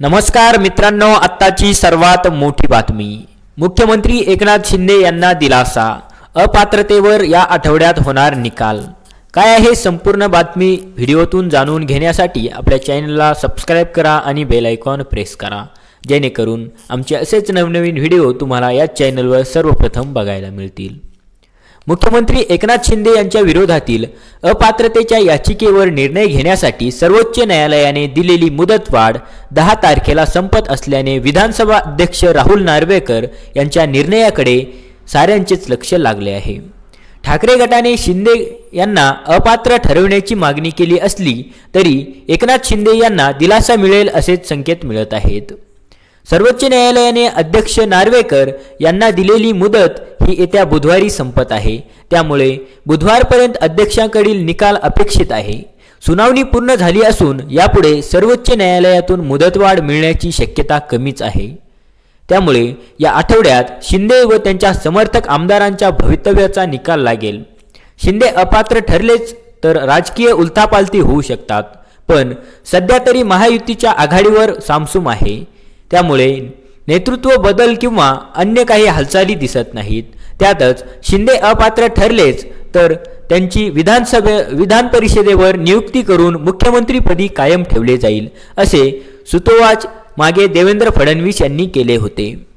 नमस्कार मित्रांनो आत्ताची सर्वात मोठी बातमी. मुख्यमंत्री एकनाथ शिंदे यांना दिलासा. अपात्रतेवर या आठवड्यात होणार निकाल. काय आहे संपूर्ण बातमी व्हिडिओतून जाणून घेण्यासाठी आपल्या चॅनलला सबस्क्राईब करा आणि बेल आयकॉन प्रेस करा. जेणेकरून आमचे असेच नवनवीन व्हिडिओ तुम्हाला या चॅनलवर सर्वप्रथम बघायला मिळतील. मुख्यमंत्री एकनाथ शिंदे यांच्या विरोधातील अपात्रतेच्या याचिकेवर निर्णय घेण्यासाठी सर्वोच्च न्यायालयाने दिलेली मुदतवाढ दहा तारखेला संपत असल्याने विधानसभा अध्यक्ष राहुल नार्वेकर यांच्या निर्णयाकडे साऱ्यांचेच लक्ष लागले आहे. ठाकरे गटाने शिंदे यांना अपात्र ठरवण्याची मागणी केली असली तरी एकनाथ शिंदे यांना दिलासा मिळेल असेच संकेत मिळत आहेत. सर्वोच्च न्यायालयाने अध्यक्ष नार्वेकर यांना दिलेली मुदत ही येत्या बुधवारी संपत आहे. त्यामुळे बुधवारपर्यंत अध्यक्षांकडील निकाल अपेक्षित आहे. सुनावणी पूर्ण झाली असून यापुढे सर्वोच्च न्यायालयातून मुदतवाढ मिळण्याची शक्यता कमीच आहे. त्यामुळे या आठवड्यात शिंदे व त्यांच्या समर्थक आमदारांच्या भवितव्याचा निकाल लागेल. शिंदे अपात्र ठरलेच तर राजकीय उलथापालथी होऊ शकतात. पण सध्या तरी महायुतीच्या आघाडीवर सामसूम आहे. त्यामुळे नेतृत्व बदल किंवा अन्य काही हालचाली दिसत नाहीत. त्यातच शिंदे अपात्र ठरलेच तर त्यांची विधानसभे विधान परिषदेवर नियुक्ती करून मुख्यमंत्रीपदी कायम ठेवले जाईल असे सुतोवाच मागे देवेंद्र फडणवीस यांनी केले होते.